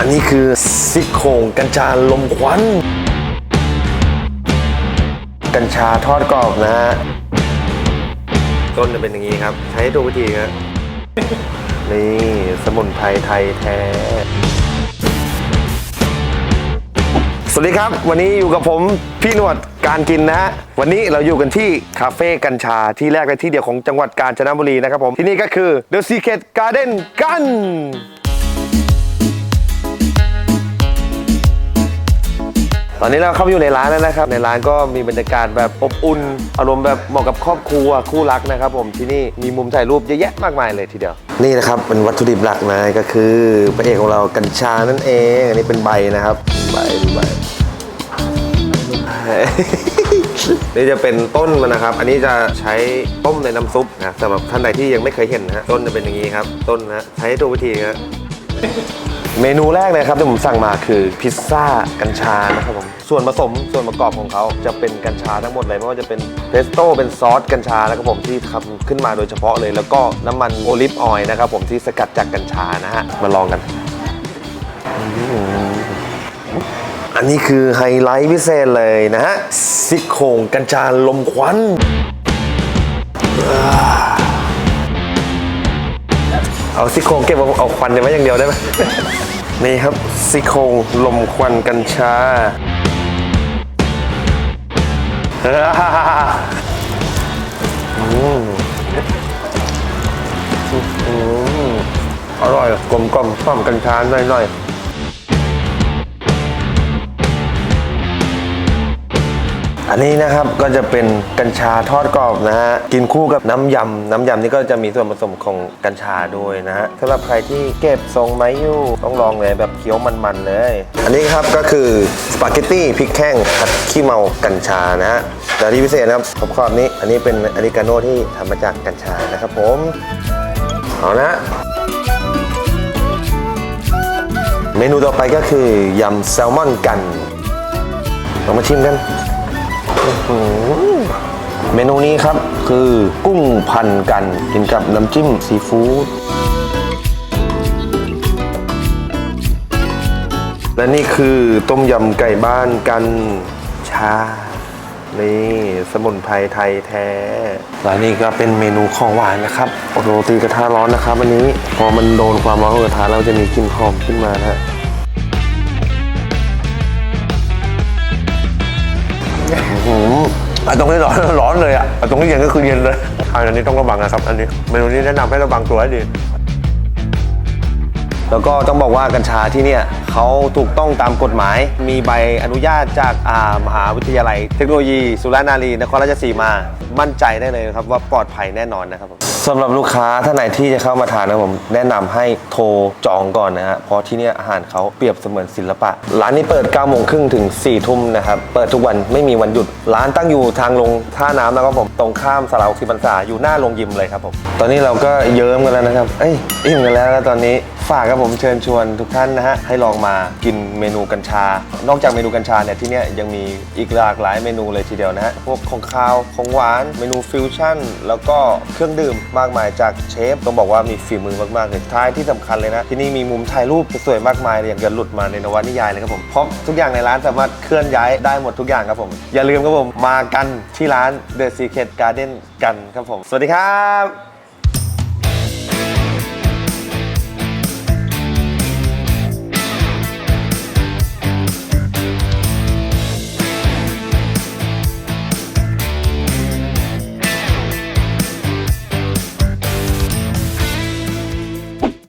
อันนี้คือซี่โครงกัญชาลมควัน กัญชาทอดกรอบนะฮะต้นจะเป็นอย่างนี้ครับ ใช้ถูกวิธีครับนี่สมุนไพรไทยแท้ สวัสดีครับ วันนี้อยู่กับผมพี่หนวดการกินนะฮะวันนี้เราอยู่กันที่คาเฟ่กัญชาที่แรกและที่เดียวของจังหวัดกาญจนบุรีนะครับผม ที่นี่ก็คือ The Secret Garden กัน ตอนนี้เราเข้ามาอยู่ในร้านแล้วนะครับ ในร้านก็มีบรรยากาศแบบอบอุ่น อารมณ์แบบเหมาะกับครอบครัวคู่รักนะครับ ผมที่นี่มีมุมถ่ายรูปเยอะแยะมากมายเลยทีเดียว นี่นะครับเป็นวัตถุดิบหลักนะก็คือพระเอกของเรากัญชานั่นเองอันนี้เป็นใบนะครับใบใบนี่จะเป็นต้นมันนะครับ อันนี้จะใช้ต้มในน้ำซุปนะสำหรับท่านใดที่ยังไม่เคยเห็นนะฮะต้นจะเป็นอย่างนี้ครับ ต้นนะใช้ตัววิธีครับ เมนูแรกเลยครับที่ผมสั่งมาคือพิซซ่ากัญชานะครับผมส่วนผสมส่วนประกอบของเขาจะเป็นกัญชาทั้งหมดเลยไม่ว่าจะเป็นเพสโต้เป็นซอสกัญชานะครับผมที่ทำขึ้นมาโดยเฉพาะเลย แล้วก็น้ำมันโอลิฟออยล์นะครับผมที่สกัดจากกัญชานะฮะมาลองกันอันนี้คือไฮไลท์พิเศษเลยนะฮะซี่โครงกัญชาลมควัน เอาซี่โครงเก็บเอาเอาควันไว้อย่างเดียวได้ไหม นี่ครับซี่โครงลมควันกัญชาอืมอืมอร่อยกลมกลมๆหอมกัญชาหน่อยๆ อันนี้นะครับก็จะเป็นกัญชาทอดกรอบนะฮะกินคู่กับน้ำยำน้ำยำนี่ก็จะมีส่วนผสมของกัญชาด้วยนะฮะสำหรับใครที่เก็บทรงไม้อยู่ต้องลองเลยแบบเคี้ยวมันๆเลย อันนี้ครับก็คือสปาเกตตี้พริกแห้งผัดขี้เมากัญชานะฮะแต่ที่พิเศษนะครับขอบๆนี้ อันนี้เป็นอเมริกาโน่ที่ทำมาจากกัญชานะครับผมเอานะเมนูต่อไปก็คือยำแซลมอนกันลองมาชิมกัน เมนูนี้ครับคือกุ้งพันกันกินกับน้ำจิ้มซีฟู้ดและนี่คือต้มยำไก่บ้านกันชา นี่สมุนไพรไทยแท้ และนี่ก็เป็นเมนูของหวานนะครับโรตีกระทะร้อนนะครับอันนี้ พอมันโดนความร้อนของกระทะแล้วจะมีกลิ่นหอมขึ้นมานะ อันตรงนี้ร้อนร้อนเลยอะอตรงนี้เย็นก็คือเย็นเลยอันนี้ต้องระวังนะครับ อันนี้เมนูนี้แนะนำให้ระวังตัวให้ดี แล้วก็ต้องบอกว่ากัญชาที่เนี่ยเขาถูกต้องตามกฎหมาย มีใบอนุญาตจากามหาวิทยาลัย เทคโนโลยี สุรานารีนครราชสีมา มั่นใจได้เลยครับว่าปลอดภัยแน่นอนนะครับผม สำหรับลูกค้าท่านไหนที่จะเข้ามาทานนะครับผมแนะนำให้โทรจองก่อนนะฮะเพราะที่เนี่ยอาหารเขาเปรียบเสมือนศิลปะ ร้านนี้เปิด9โมงครึ่งถึง4ทุ่มนะครับเปิดทุกวันไม่มีวันหยุด ร้านตั้งอยู่ทางลงท่าน้ำนะครับผมตรงข้ามสาราสิบันษาอยู่หน้าโรงยิมเลยครับผมตอนนี้เราก็เยิ้มกันแล้วนะครับเอ้ยอิ่มกันแล้วแล้วตอนนี้ฝากครับผมเชิญชวนทุกท่านนะฮะให้ลองมากินเมนูกัญชา นอกจากเมนูกัญชาเนี่ยที่เนี่ยยังมีอีกหลากหลายเมนูเลยทีเดียวนะฮะพวกของคาวของหวานเมนูฟิวชั่น แล้วก็เครื่องดื่มมากมายจากเชฟต้องบอกว่ามีฝีมือมากๆเลยท้ายที่สำคัญเลยนะ ที่นี่มีมุมถ่ายรูปสวยๆมากมายเลยอย่างกับหลุดมาในนวนิยายเลยครับผมเพราะทุกอย่างในร้านสามารถเคลื่อนย้ายได้หมดทุกอย่างครับผม อย่าลืมครับผมมากันที่ร้าน The Secret Garden กันครับผม สวัสดีครับ